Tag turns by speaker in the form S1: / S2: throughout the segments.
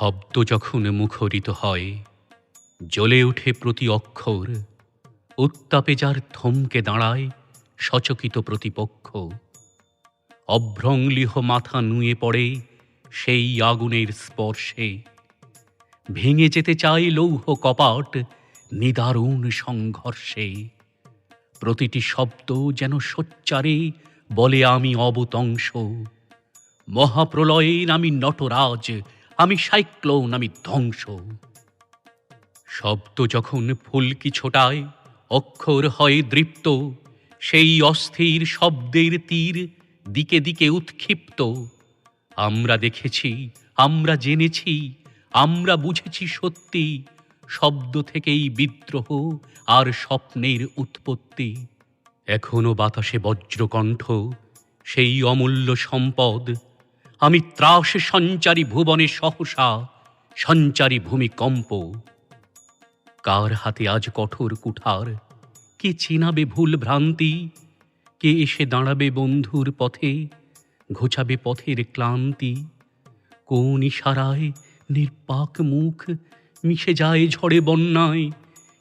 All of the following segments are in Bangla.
S1: শব্দ যখন মুখরিত হয়, জ্বলে ওঠে প্রতি অক্ষর, উত্তাপে যার থমকে দাঁড়ায় সচকিত প্রতিপক্ষ। অভ্রংলিহ মাথা নুয়ে পড়ে সেই আগুনের স্পর্শে। ভেঙে যেতে চায় লৌহ কপাট নিদারুণ সংঘর্ষে। প্রতিটি শব্দ যেন সোচ্চারে বলে আমি অবতংশ। মহাপ্রলয়ের আমি নটরাজ আমি সাইক্লোন, আমি ধ্বংস। শব্দ যখন ফুলকি ছোটায়, অক্ষর হয় দৃপ্ত, সেই অস্থির শব্দের তীর দিকে দিকে উৎক্ষিপ্ত। আমরা দেখেছি, আমরা জেনেছি, আমরা বুঝেছি সত্যি, শব্দ থেকেই বিদ্রোহ আর স্বপ্নের উৎপত্তি। এখনও বাতাসে বজ্রকণ্ঠ, সেই অমূল্য সম্পদ আমি ত্রাস সঞ্চারী ভুবনে সহসা, সঞ্চারী ভূমিকম্প কার হাতে আজ কঠোর কুঠার? কে চিনাবে ভুল ভ্রান্তি? কে এসে দাঁড়াবে বন্ধুর পথে? ঘোচাবে পথের ক্লান্তি? কোন ইশারায় নির্পাক মুখ মিশে যায় ঝড়ে বন্যায়?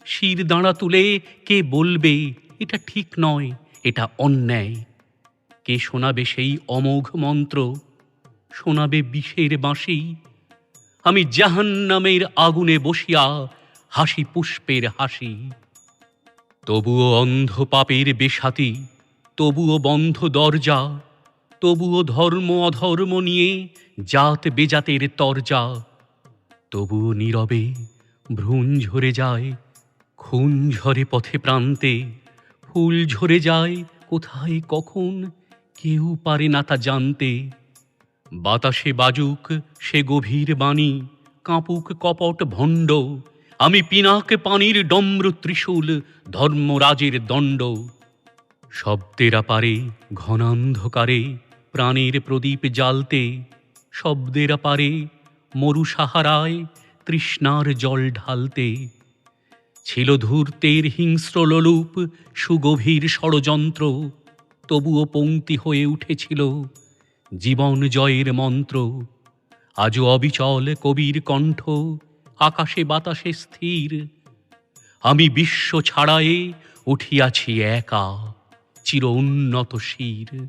S1: শির দাঁড়া তুলে কে বলবে, এটা ঠিক নয়, এটা অন্যায় কে শোনাবে সেই অমোঘ মন্ত্র? শোনাবে বিষের বাঁশি। আমি জাহান্নামের আগুনে বসিয়া হাসি পুষ্পের হাসি। তবুও অন্ধ পাপের বেশাতি, তবুও বন্ধ দরজা, তবুও ধর্ম অধর্ম নিয়ে জাত বেজাতের তরজা। তবুও নীরবে ভ্রূণ ঝরে যায়, খুন ঝরে পথে প্রান্তে, ফুল ঝরে যায় কোথায় কখন কেউ পারে না তা জানতে। বাতাসে বাজুক সে গভীর বাণী, কাঁপুক কপট ভণ্ড। আমি পিনাক পানির ডম্র ত্রিশূল, ধর্মরাজের দণ্ড। শব্দেরা পারে ঘনান্ধকারে, প্রাণের প্রদীপ জ্বালতে, শব্দেরা পারে মরু সাহারায় তৃষ্ণার জল ঢালতে। ছিল ধূর্তের হিংস্র লোলুপ, সুগভীর ষড়যন্ত্র, তবুও পংক্তি হয়ে উঠেছিল জীবন জয়ের মন্ত্র। আজও অবিচল কবির কণ্ঠ, আকাশে বাতাসে স্থির। আমি বিশ্ব ছাড়ায়ে উঠিয়াছি একা, চির উন্নত শির।